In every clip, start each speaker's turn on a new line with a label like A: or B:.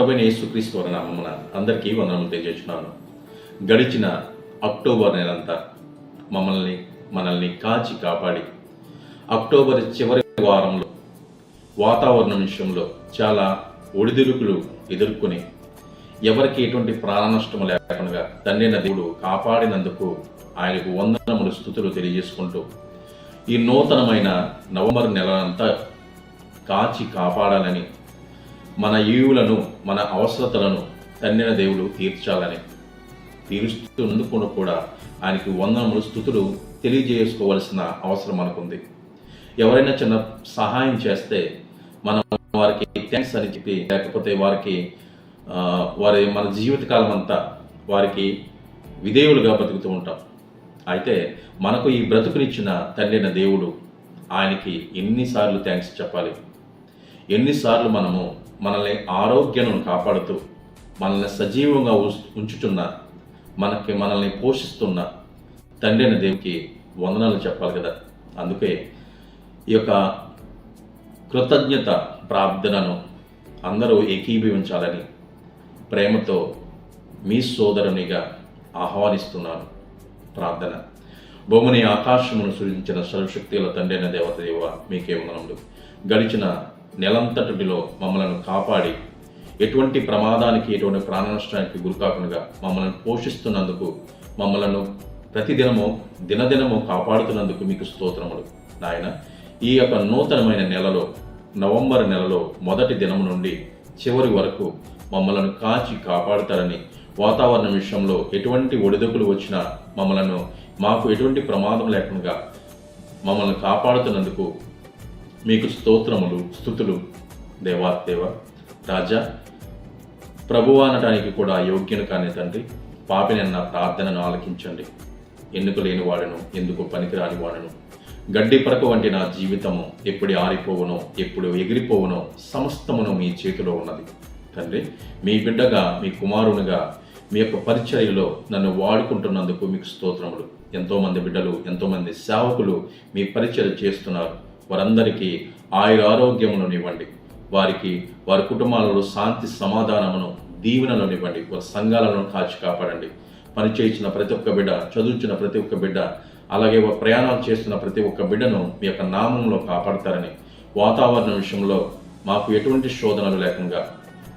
A: ప్రభుని యేసుక్రీస్తు వారి నామమున అందరికీ వందనములు తెలియజేస్తున్నాను గడిచిన అక్టోబర్ నెలంతా మమ్మల్ని మనల్ని కాచి కాపాడి అక్టోబర్ చివరి వారంలో వాతావరణం విషయంలో చాలా ఒడిదుడుకులు ఎదుర్కొని ఎవరికి ఎటువంటి ప్రాణ నష్టం లేకుండా తండ్రిన దేవుడు కాపాడినందుకు ఆయనకు వందనములు స్థుతులు తెలియజేసుకుంటూ ఈ నూతనమైన నవంబర్ నెలంతా కాచి కాపాడాలని మన ఈవులను మన అవసరతలను తండ్రిన దేవుడు తీర్చాలని తీరుస్తున్నందుకు కూడా ఆయనకి వందనములు స్థుతులు తెలియజేసుకోవలసిన అవసరం మనకుంది. ఎవరైనా చిన్న సహాయం చేస్తే మనం వారికి థ్యాంక్స్ అని చెప్పి లేకపోతే వారికి వారి మన జీవితకాలం అంతా వారికి విధేయులుగా బతుకుతూ ఉంటాం. అయితే మనకు ఈ బ్రతుకునిచ్చిన తండ్రిన దేవుడు ఆయనకి ఎన్నిసార్లు థ్యాంక్స్ చెప్పాలి? ఎన్నిసార్లు మనము మనల్ని ఆరోగ్యను కాపాడుతూ మనల్ని సజీవంగా ఉంచుతున్న మనకి మనల్ని పోషిస్తున్న తండ్రి అయిన దేవుకి వందనాలు చెప్పాలి కదా. అందుకే ఈ యొక్క కృతజ్ఞత ప్రార్థనను అందరూ ఏకీభవించాలని ప్రేమతో మీ సోదరునిగా ఆహ్వానిస్తున్నాను. ప్రార్థన. భూమిని ఆకాశమును సృజించిన సర్వశక్తిల తండ్రి అయిన దేవత దేవ మీకే వందనములు. గడిచిన నెలంతటిలో మమ్మలను కాపాడి ఎటువంటి ప్రమాదానికి ఎటువంటి ప్రాణ నష్టానికి గురికాకుండా మమ్మల్ని పోషిస్తున్నందుకు మమ్మలను ప్రతిదినము దినదినము కాపాడుతున్నందుకు మీకు స్తోత్రములు. నాయన ఈ యొక్క నూతనమైన నెలలో నవంబర్ నెలలో మొదటి దినము నుండి చివరి వరకు మమ్మలను కాచి కాపాడుతారని వాతావరణ విషయంలో ఎటువంటి ఒడిదుకులు వచ్చినా మమ్మలను మాకు ఎటువంటి ప్రమాదం లేకుండా మమ్మల్ని కాపాడుతున్నందుకు మీకు స్తోత్రములు స్థుతులు దేవాదేవ రాజా. ప్రభువు అనటానికి కూడా యోగ్యను కాని తండ్రి పాపిని అన్న ప్రార్థనను ఆలకించండి. ఎందుకు లేని వాడను ఎందుకు పనికిరాని వాడను? గడ్డి పరక వంటి నా జీవితము ఎప్పుడు ఆరిపోవునో ఎప్పుడు ఎగిరిపోవునో సమస్తమును మీ చేతిలో ఉన్నది. తండ్రి మీ బిడ్డగా మీ కుమారునిగా మీ యొక్క పరిచర్యలో నన్ను వాడుకుంటున్నందుకు మీకు స్తోత్రములు. ఎంతోమంది బిడ్డలు ఎంతోమంది సేవకులు మీ పరిచయం చేస్తున్నారు. వారందరికీ ఆయుర ఆరోగ్యమును ఇవ్వండి వారికి వారి కుటుంబాలలో శాంతి సమాధానమును దీవెనలను ఇవ్వండి వారి సంఘాలను కాచి కాపాడండి. పని ప్రతి ఒక్క బిడ్డ చదువుతున్న ప్రతి ఒక్క బిడ్డ అలాగే ప్రయాణాలు చేస్తున్న ప్రతి ఒక్క బిడ్డను మీ యొక్క నామంలో కాపాడతారని వాతావరణ విషయంలో మాకు ఎటువంటి శోధనలు లేకుండా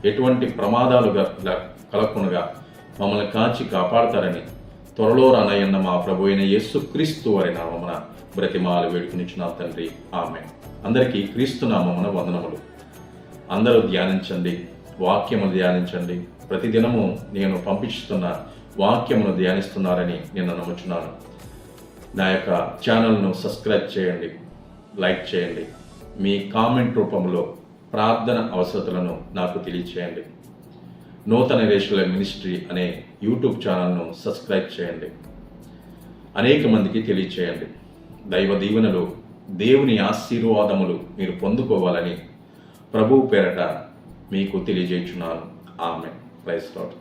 A: ఎటువంటి ప్రమాదాలు కలగకుండా మమ్మల్ని కాచి కాపాడతారని త్వరలో రానయ్యన్న మా ప్రభు అయిన యేసు క్రీస్తు వారి నామమున బ్రతిమాలు వేడుకునిచ్చిన తండ్రి. ఆమె అందరికీ క్రీస్తు నామమున వందనములు. అందరూ ధ్యానించండి. వాక్యమును ధ్యానించండి. ప్రతిదినము నేను పంపిస్తున్న వాక్యమును ధ్యానిస్తున్నారని నేను నమ్ముచున్నాను. నా యొక్క ఛానల్ను సబ్స్క్రైబ్ చేయండి. లైక్ చేయండి. మీ కామెంట్ రూపంలో ప్రార్థన అవసరతలను నాకు తెలియచేయండి. నూతన రేషుల మినిస్ట్రీ అనే యూట్యూబ్ ఛానల్ను సబ్స్క్రైబ్ చేయండి. అనేక మందికి తెలియచేయండి. దైవ దీవెనలు దేవుని ఆశీర్వాదములు మీరు పొందుకోవాలని ప్రభువు పేరట మీకు తెలియజేయుచున్నాను. ఆమె ప్రైస్ లాడ్